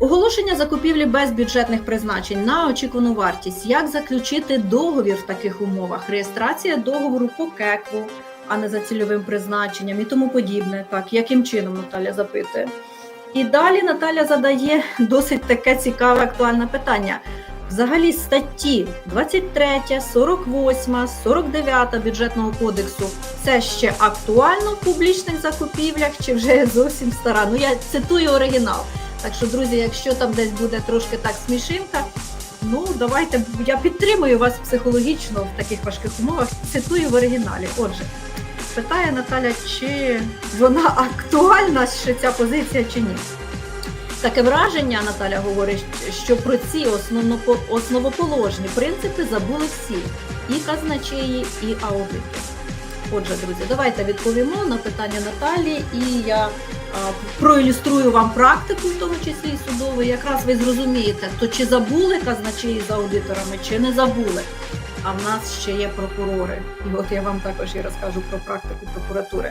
Оголошення закупівлі без бюджетних призначень на очікувану вартість. Як заключити договір в таких умовах? Реєстрація договору по кеку, а не за цільовим призначенням і тому подібне. Так, яким чином Наталя запитує? І далі Наталя задає досить таке цікаве актуальне питання. Взагалі статті 23, 48, 49 бюджетного кодексу це ще актуально в публічних закупівлях чи вже зовсім стара? Ну я цитую оригінал. Так що, друзі, якщо там десь буде трошки так смішинка, ну давайте я підтримую вас психологічно в таких важких умовах. Цитую в оригіналі. Отже, питає Наталя, чи вона актуальна ще ця позиція чи ні. Таке враження, Наталя говорить, що про ці основоположні принципи забули всі і казначеї, і аудити. Отже, друзі, давайте відповімо на питання Наталі, і я проілюструю вам практику, в тому числі і судову. Якраз ви зрозумієте, то чи забули казначеї з аудиторами, чи не забули. А в нас ще є прокурори. І от я вам також і розкажу про практику прокуратури.